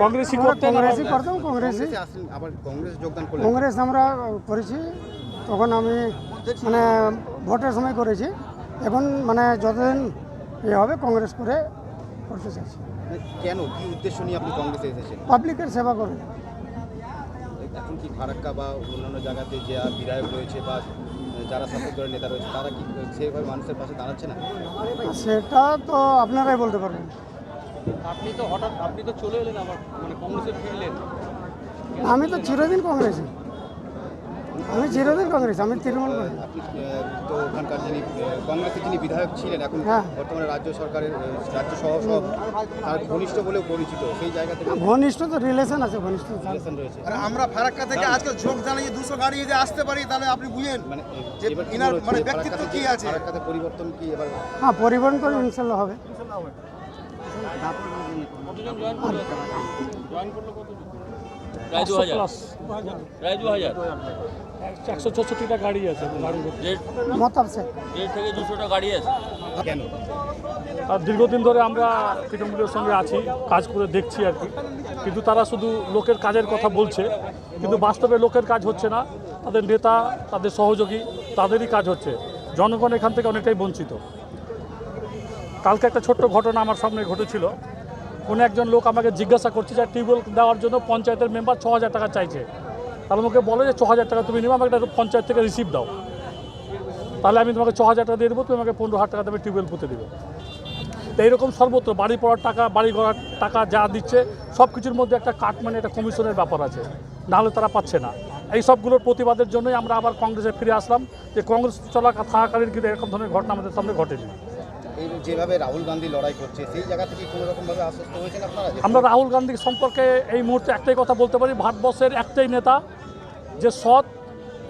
কংগ্রেসই করতেন কংগ্রেসই করতাম কংগ্রেসই কংগ্রেসে আবার কংগ্রেস যোগদান করলেন কংগ্রেস আমরা করেছি তখন আমি মানে ভোটের সময় করেছি এখন মানে যতদিন ইয়ে হবে কংগ্রেস করে করতে চাইছি মানে কেন কি উদ্দেশ্য নিয়ে আপনি কংগ্রেসে এসেছেন? পাবলিকের সেবা করুন এখন কি ফারাক্কা বা অন্যান্য জায়গাতে যে আর বিধায়ক রয়েছে বা যারা শাসক দলের নেতা রয়েছে তারা কি সেভাবে মানুষের পাশে দাঁড়াচ্ছে না? সেটা তো আপনারাই বলতে পারবেন। আপনি তো হঠাৎ আপনি তো চলে এলেন আবার মানে কংগ্রেসে ফিরলেন। আমি তো চিরদিন কংগ্রেসে। আমি চিরদিন কংগ্রেস আমি তৃণমূল তো ওখানকার যিনি কংগ্রেসের যিনি বিধায়ক ছিলেন এখন হ্যাঁ। বর্তমানে রাজ্য সরকারের রাজ্য সহ সব তার ঘনিষ্ঠ বলেও পরিচিত সেই জায়গা থেকে ঘনিষ্ঠ তো রিলেশন আছে ঘনিষ্ঠ রিলেশন রয়েছে। আর আমরা ফারাক্কা থেকে আজকে যোগ জানিয়ে দুশো গাড়ি যদি আসতে পারি তাহলে আপনি বুঝেন মানে ইনার মানে ব্যক্তিত্ব কি আছে? ফারাক্কাতে পরিবর্তন কি এবার হ্যাঁ পরিবহন করে ইনশাল্লাহ হবে। কতজন জয়েন একশো চৌষট্টিটা গাড়ি আছে দেড় থেকে দুশোটা গাড়ি আছে। কেন? আর দীর্ঘদিন ধরে আমরা তৃণমূলের সঙ্গে আছি কাজ করে দেখছি আর কি। কিন্তু তারা শুধু লোকের কাজের কথা বলছে কিন্তু বাস্তবে লোকের কাজ হচ্ছে না। তাদের নেতা তাদের সহযোগী তাদেরই কাজ হচ্ছে। জনগণ এখান থেকে অনেকটাই বঞ্চিত। কালকে একটা ছোট্ট ঘটনা আমার সামনে ঘটেছিল। কোনো একজন লোক আমাকে জিজ্ঞাসা করছে যে টিউবওয়েল দেওয়ার জন্য পঞ্চায়েতের মেম্বার ছ হাজার টাকা চাইছে। তাহলে আমাকে বলে যে ছ হাজার টাকা তুমি নিবে আমাকে একটা পঞ্চায়েত থেকে রিসিভ দাও। তাহলে আমি তোমাকে ছ হাজার টাকা দিয়ে দেবো, তুমি আমাকে পনেরো হাজার টাকা দেবে, টিউবওয়েল পুঁতে দেবে। তো এইরকম সর্বত্র বাড়ি পড়ার টাকা, বাড়ি ঘোরার টাকা যা দিচ্ছে সব কিছুর মধ্যে একটা কাট মানে একটা কমিশনের ব্যাপার আছে। নাহলে তারা পাচ্ছে না। এই সবগুলোর প্রতিবাদের জন্যই আমরা আবার কংগ্রেসে ফিরে আসলাম যে কংগ্রেস চলা থাকাকালীন কিন্তু এরকম ধরনের ঘটনা আমাদের সামনে ঘটেনি। যেভাবে রাহুল গান্ধী লড়াই করছে সেই জায়গা থেকে কোনো রকম ভাবে আশ্বস্ত হয়েছেন আপনারা? আমরা রাহুল গান্ধী সম্পর্কে এই মুহূর্তে একটাই কথা বলতে পারি ভারতবর্ষের একটাই নেতা যে সৎ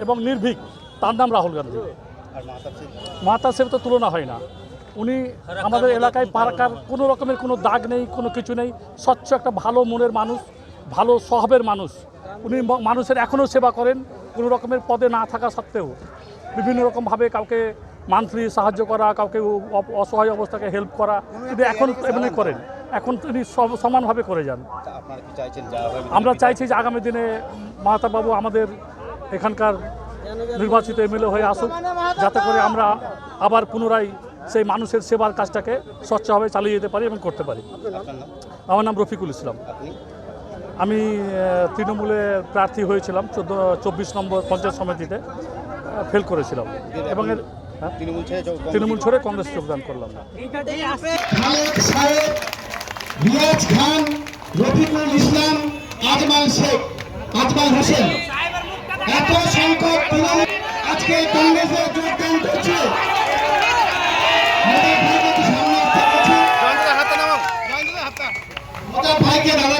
এবং নির্ভীক তার নাম রাহুল গান্ধী। মাতা মাতাসের তো তুলনা হয় না। উনি আমাদের এলাকায় পারাকার কোনো রকমের কোনো দাগ নেই কোনো কিছু নেই। স্বচ্ছ একটা ভালো মনের মানুষ ভালো স্বভাবের মানুষ। উনি মানুষের এখনও সেবা করেন কোনো রকমের পদে না থাকা সত্ত্বেও। বিভিন্ন রকমভাবে কাউকে মান্থলি সাহায্য করা, কাউকে অসহায় অবস্থাকে হেল্প করা, কিন্তু এখন এমনি করেন। এখন তিনি সব সমানভাবে করে যান। আমরা চাইছি যে আগামী দিনে মাতাবাবু আমাদের এখানকার নির্বাচিত এমএলএ হয়ে আসুক, যাতে করে আমরা আবার পুনরায় সেই মানুষের সেবার কাজটাকে স্বচ্ছভাবে চালিয়ে যেতে পারি এবং করতে পারি। আমার নাম রফিকুল ইসলাম। আমি তৃণমূলে প্রার্থী হয়েছিলাম, চোদ্দ, চব্বিশ নম্বর পঞ্চায়েত সমিতিতে ফেল করেছিলাম। এবং এর তৃণমূল ছেড়ে যোগ- তৃণমূল ছড়ে কংগ্রেস যোগদান করলাম রিয়াজ খান রফিকুল ইসলাম আজমাল শেখ আজমাল হোসেন। এত সংখ্যক তৃণমূল আজকে কংগ্রেসে যোগদান করছে। ভাইকে সামনে